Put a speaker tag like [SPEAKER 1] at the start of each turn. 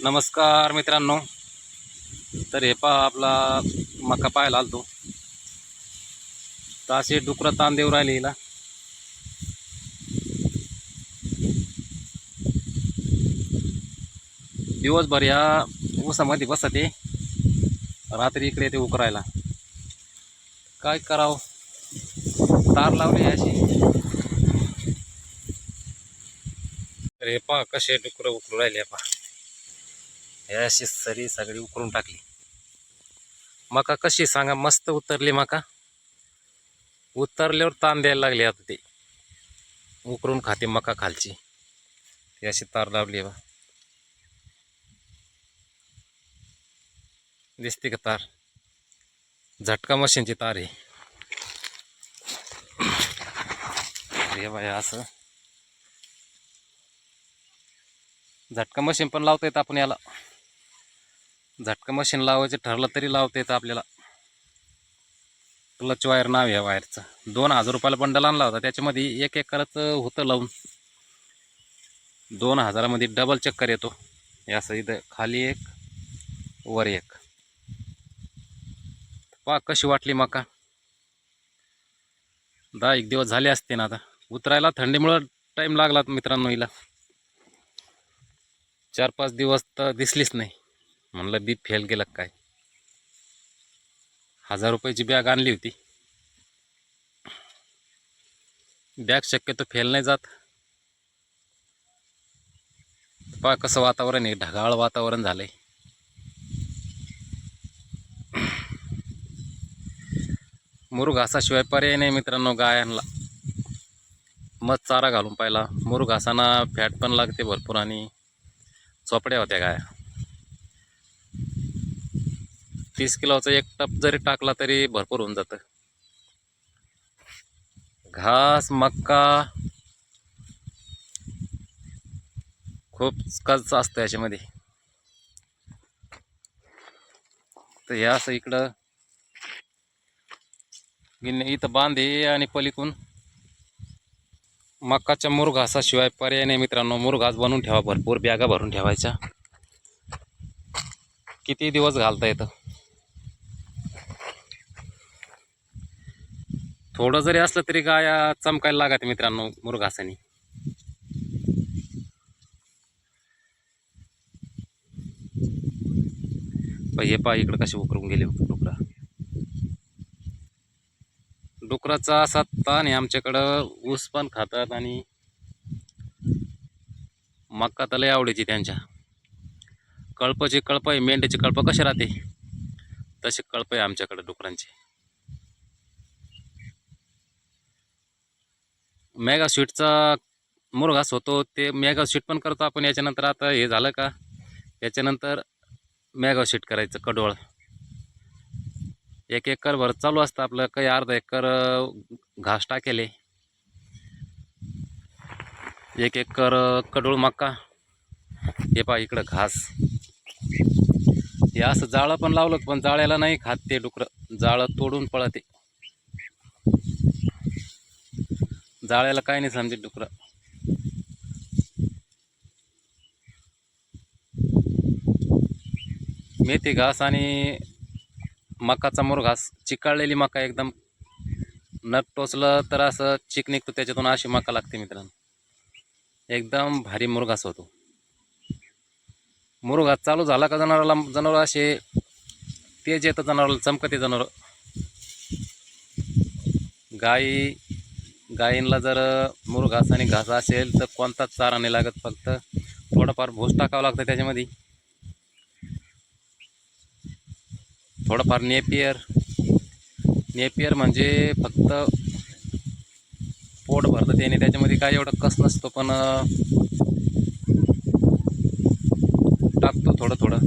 [SPEAKER 1] नमस्कार मित्रांनो. तर हे पहा आपला मका पाहायला आलतो. तर असे डुकरं ताण देऊ राहिले हिला. दिवसभर या ऊसामध्ये बसते. रात्री इकडे ते उकरायला. काय करावं? तार लावली अशी. तर हे पहा कसे डुकरं उकरू राहिले पहा. हे अशी सरी सगळी उकरून टाकली. मका कशी सांगा मस्त उतरली मका? उतरल्यावर ताण द्यायला लागले आता ते. उकरून खाते मका खालची. ती अशी तार लावली बा. दिसते का तार? झटका मशीनची तार आहे. हे बाय असं. झटका मशीन पण लावता येतं आपण याला. झटका मशीन लावायचं ठरलं तरी लावता येतं आपल्याला. क्लच वायर नाव आहे या वायरचं दोन हजार रुपयाला बंडल आणला होता. त्याच्यामध्ये एक एकरच होतं लावून दोन हजारामध्ये डबल चक्कर येतो. याचं असं इथं खाली एक वर एक. पहा कशी वाटली मका. दहा एक दिवस झाले असते ना आता. उतरायला थंडीमुळं टाईम लागला मित्रांनो हिला. चार पाच दिवस तर दिसलीच नाही. म्हणलं बी फेल गेलं काय? हजार रुपयाची बॅग आणली होती. बॅग शक्यतो फेल नाही जात. पा कसं वातावरण आहे ढगाळ वातावरण झालंय. आहे घासाशिवाय पर्याय नाही मित्रांनो गायांना. मध चारा घालून पाहिला. मुरुघासांना फॅट पण लागते भरपूर आणि चोपड्या होत्या गाया. तीस किलोचा एक टप जरी टाकला तरी भरपूर होऊन जातं. घास मक्का खूप कच असतं याच्यामध्ये. तर हे असं इकडं. गिन्ने इथं बांधे आणि पलीकून मक्काच्या मुरघासाशिवाय पर्याय नाही मित्रांनो. मुरघास बनवून ठेवा भरपूर बॅगा भरून ठेवायच्या. किती दिवस घालता येतं? थोडं जरी असलं तरी गाया चमकायला लागत मित्रांनो मुरघासानी हे पा इकडं कसे उकरून गेले होते डुकरा. डुकराचा असा ताण आहे आमच्याकडं ऊस पण खातात आणि मक्का तर लय आवडीची त्यांच्या. कळपाची कळप आहे मेंढ्याची कळप कशी राहते? तसे कळप आहे आमच्याकडं डुकरांचे. मेगा स्वीटचा मुरघास होतो ते मेगा स्वीट पण करतो आपण. याच्यानंतर आता हे झालं का? याच्यानंतर मेगा स्वीट करायचं कडोळ एक एकर भर चालू असतं आपलं काही अर्धा एकर घास टाकेले. एक एकर कडोळ मक्का. हे पहा इकडं घास. हे असं जाळं पण लावलं पण जाळ्याला नाही खात ते डुकरं. जाळं तोडून पळते. जाळ्याला काय नाही सांगते डुकरं. मेथी घास आणि मकाचा मुरघास चिकाळलेली मका एकदम नट टोचलं तर असं चिक निघतो त्याच्यातून अशी मका लागते मित्रांनो. एकदम भारी मुरघास होतो. मुरघास चालू झाला का जनावराला जनावर असे तेज येतं जनावराला चमकते जनावर. गाई गायींना जर मुरघास आणि घास असेल तर कोणताच चारा नाही लागत फक्त. थोडंफार भूस टाकावं लागतं त्याच्यामध्ये. थोडंफार नेपियर. नेपियर म्हणजे फक्त पोट भरतं त्याने. त्याच्यामध्ये काय एवढं कस नसतो पण टाकतो थोडं थोडं.